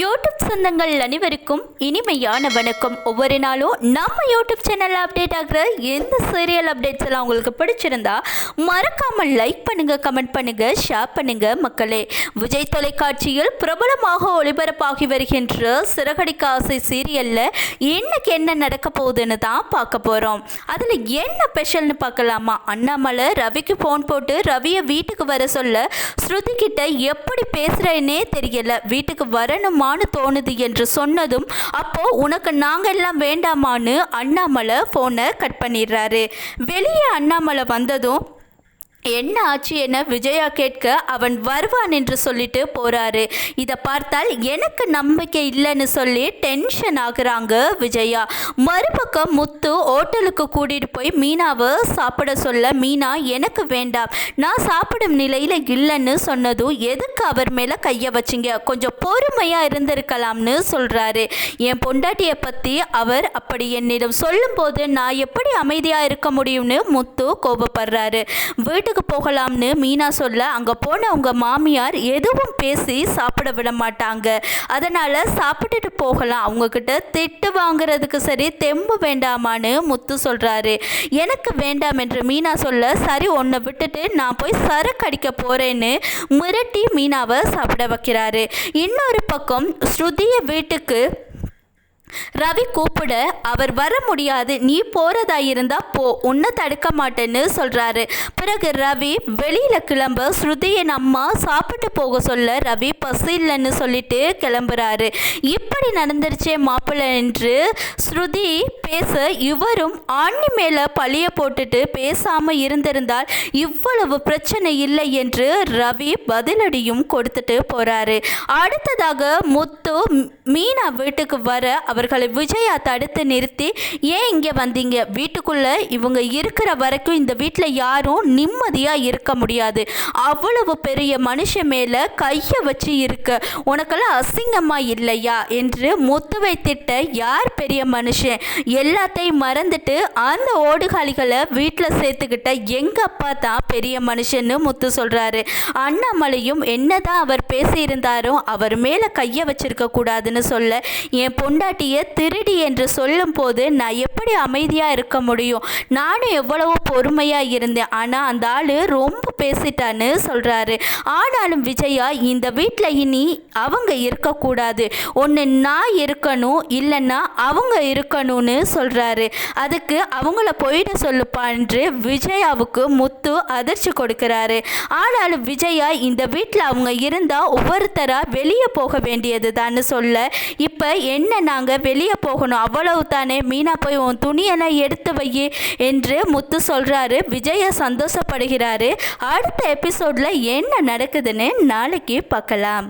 YouTube சொந்தங்கள் அனைவருக்கும் இனிமையான வணக்கம். ஒவ்வொரு நாளும் நம்ம யூடியூப் சேனலில் அப்டேட் ஆகிற எந்த சீரியல் அப்டேட்ஸ் எல்லாம் உங்களுக்கு பிடிச்சிருந்தா மறக்காமல் லைக் பண்ணுங்க கமெண்ட் பண்ணுங்க ஷேர் பண்ணுங்க மக்களே. விஜய் தொலைக்காட்சியில் பிரபலமாக ஒளிபரப்பாகி வருகின்ற சிறகடிக்க ஆசை சீரியலில் இன்னைக்கு என்ன நடக்க போகுதுன்னு தான் பார்க்க போகிறோம் அதில் என்ன ஸ்பெஷல்னு பார்க்கலாமா? அண்ணாமலை ரவிக்கு ஃபோன் போட்டு ரவியை வீட்டுக்கு வர சொல்ல ஸ்ருதி கிட்ட எப்படி பேசுகிறேன்னே தெரியல. வீட்டுக்கு வரணுமா? வேண்டாமான்னு தோணுது என்று சொன்னதும் அப்போ உனக்கு நாங்கள் எல்லாம் வேண்டாமான்னு அண்ணாமலை ஃபோனை கட் பண்ணிடுறாரு. வெளியே அண்ணாமலை வந்ததும் என்ன ஆச்சு என விஜயா கேட்க அவன் வருவான் என்று சொல்லிட்டு போறாரு. இதை பார்த்தால் எனக்கு நம்பிக்கை இல்லைன்னு சொல்லி டென்ஷன் ஆகுறாங்க விஜயா. மறுபக்கம் முத்து ஹோட்டலுக்கு கூட்டிட்டு போய் மீனாவை சாப்பிட சொல்ல மீனா எனக்கு வேண்டாம். நான் சாப்பிடும் நிலையில இல்லைன்னு சொன்னதும் எதுக்கு அவர் மேல கைய வச்சிங்க? கொஞ்சம் பொறுமையா இருந்திருக்கலாம்னு சொல்றாரு. என் பொண்டாட்டியை பத்தி அவர் அப்படி என்னிடம் சொல்லும்போது நான் எப்படி அமைதியா இருக்க முடியும்னு முத்து கோபப்படுறாரு. வீட்டுக்கு போகலாம்னு மீனா சொல்ல அங்கே போன உங்கள் மாமியார் எதுவும் பேசி சாப்பிட விட மாட்டாங்க. அதனால் சாப்பிட்டுட்டு போகலாம். அவங்கக்கிட்ட திட்டு வாங்குறதுக்கு சரி தெம்பு வேண்டாமான்னு முத்து சொல்கிறாரு எனக்கு வேண்டாம் என்று மீனா சொல்ல சரி உன்னை விட்டுட்டு நான் போய் சரக்கு அடிக்க போகிறேன்னு மிரட்டி மீனாவை சாப்பிட வைக்கிறாரு. இன்னொரு பக்கம் ஸ்ருதிய வீட்டுக்கு ரவி கூப்பிட அவர் வர முடியாது. நீ போறதா இருந்தா போ. உன்னை தடுக்க மாட்டேன்னு சொல்றாரு. பிறகு ரவி வெளியில கிளம்ப ஸ்ருதியின் அம்மா சாப்பிட்டு போக சொல்ல ரவி பசி இல்லைன்னு சொல்லிட்டு கிளம்புறாரு. இப்படி நடந்துருச்சே மாப்பிள்ளை என்று ஸ்ருதி பேச இவரும் ஆண்ணி மேலே பழிய போட்டுட்டு பேசாமல் இருந்திருந்தால் இவ்வளவு பிரச்சனை இல்லை என்று ரவி பதிலடியும் கொடுத்துட்டு போறாரு. அடுத்ததாக முத்து மீனா வீட்டுக்கு வர அவர்களை விஜயா தடுத்து நிறுத்தி ஏன் இங்கே வந்தீங்க? வீட்டுக்குள்ளே இவங்க இருக்கிற வரைக்கும் இந்த வீட்டில் யாரும் நிம்மதியாக இருக்க முடியாது. அவ்வளவு பெரிய மனுஷன் மேலே கையை வச்சு இருக்க. உனக்கெல்லாம் அசிங்கமாக இல்லையா? என்று முத்துவை திட்ட யார் பெரிய மனுஷன்? எல்லாத்தையும் மறந்துட்டு அந்த ஓடுகாலிகளை வீட்டில் சேர்த்துக்கிட்ட எங்கள் அப்பா தான் பெரிய மனுஷன்னு முத்து சொல்கிறாரு அண்ணாமலையும் என்னதான் அவர் பேசியிருந்தாரோ அவர் மேலே கையை வச்சிருக்க கூடாதுன்னு சொல்ல என் பொண்டாட்டியை திருடி என்று சொல்லும்போது நான் எப்படி அமைதியாக இருக்க முடியும்? நானும் எவ்வளவோ பொறுமையாக இருந்தேன். ஆனால் அந்த ஆள் ரொம்ப பேசிட்டான்னு சொல்கிறாரு ஆனாலும் விஜயா இந்த வீட்டில் இனி அவங்க இருக்கக்கூடாது. ஒன்று நான் இருக்கணும் இல்லைன்னா அவங்க இருக்கணும்னு சொல்கிறாரு அதுக்கு அவங்கள போயிட சொல்லுப்பான்று விஜயாவுக்கு முத்து அதிர்ச்சி கொடுக்கிறாரு. ஆனாலும் விஜயா இந்த வீட்டில் அவங்க இருந்தால் ஒவ்வொருத்தராக வெளியே போக வேண்டியது தான் சொல்ல இப்போ என்ன நாங்கள் வெளியே போகணும்? அவ்வளவு தானே மீனா போய் உன் துணியெல்லாம் எடுத்து வை என்று முத்து சொல்கிறாரு விஜயா சந்தோஷப்படுகிறாரு. அடுத்த எபிசோடில் என்ன நடக்குதுன்னு நாளைக்கு பார்க்கலாம்.